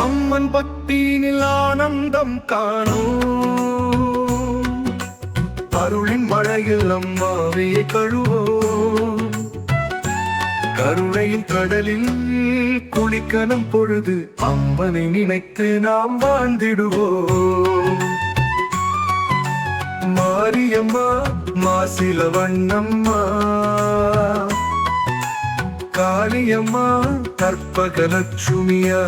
அம்மன் பக்தியினில் ஆனந்தம் காணோம். அருளின் மழையில் அம்மாவே கழுவோம். கருணையின் கடலில் குளிக்கணும் பொழுது அம்மனை நினைத்து நாம் வாழ்ந்திடுவோம். மாரியம்மா மாசில வண்ணம்மா காளியம்மா கற்பகலட்சுமியா.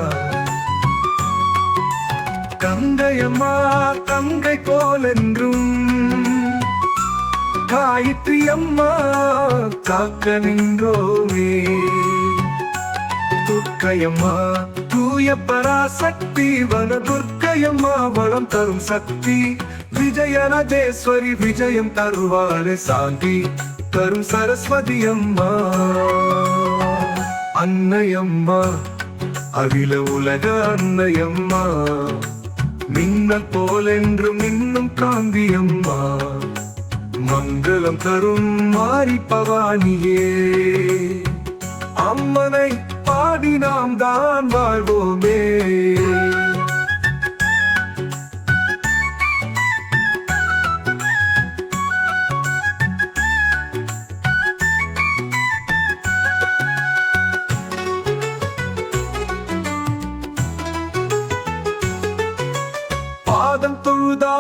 கங்கையம்மா தங்கை போலென்றும். காயத்ரி அம்மா காக்க நின்றோமே. துர்க்கையம்மா தூய பராசக்தி வன துர்க்கையம்மா வளம் தரும் சக்தி. விஜயநதேஸ்வரி விஜயம் தருவாளே சாந்தி. தரும் சரஸ்வதி அம்மா. அன்னையம்மா அகில உலக அன்னையம்மா. மின்னல் போலென்றும் இன்னும் காந்தியம்மா மங்களம் தரும் மாறி பவானியே. அம்மனை பாடி நாம் தான் வாழ்வோமே.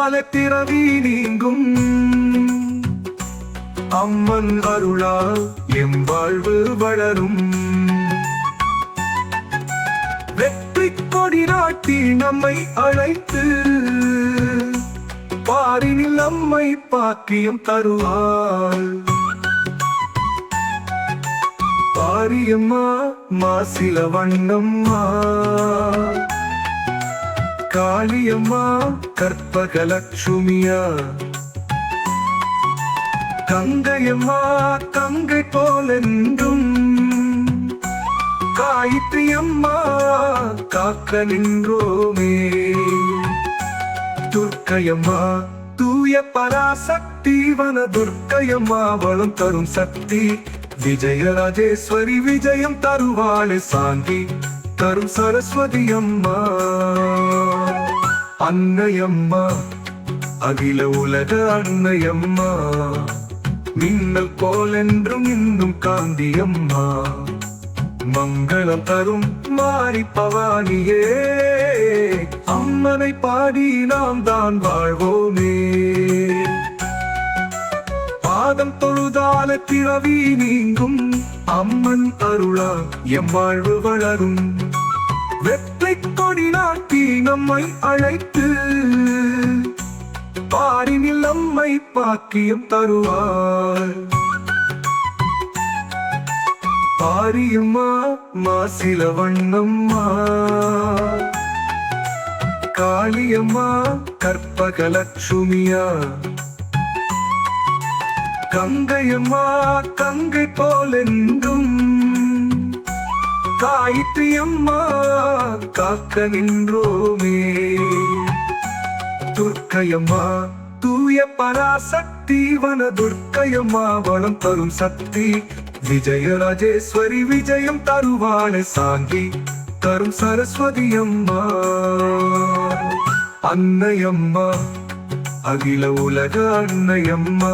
காலத்திறவி நீங்கும். அம்மன் அருளால் எம் வாழ்வு வளரும். வெற்றி கொடி நாட்டி நம்மை அழைத்து பாரினில் நம்மை பாக்கியம் தருவாள். பாரியம்மா மாசில வண்ணம்மா. காளியம்மா கற்பகலட்சுமியா? கங்கையம்மா கங்கை போலென்றும். காயத்ரியம்மா காக்க நின்றோமே. துர்க்கையம்மா தூய பராசக்தி வன துர்க்கையம்மா வளம் தரும் சக்தி. விஜயராஜேஸ்வரி விஜயம் தருவாளே சாந்தி. தரும் சரஸ்வதி அம்மா அன்னையம்மா அகில உலக அன்னையம்மா மின்னல் போலென்றும் இன்னும் காந்தியம்மா மங்களம் தரும் மாறி பவானியே அம்மனை பாடி நாம் தான் வாழ்வோமே. பாதம் தொழுதால பிறவி நீங்கும் அம்மன் அருளா எம் வாழ்வு வளரும். வெற்றி கொடி நாட்டி நம்மை அழைத்து பாரினில் நம்மை பாக்கியம் தருவார். பாரியம்மா மாசில வண்ணம்மா. காளியம்மா கற்பகலட்சுமியா கங்கையம்மா கங்கை போலென்றும் காயத்ரி அம்மா காக்க நின்றோமே. துர்க்கையம்மா தூய பராசக்தி வன துர்க்கையம்மா வளம் தரும் சக்தி. விஜயராஜேஸ்வரி விஜயம் தருவான சாங்கி தரும் சரஸ்வதி அம்மா அன்னையம்மா அகில உலக அன்னையம்மா.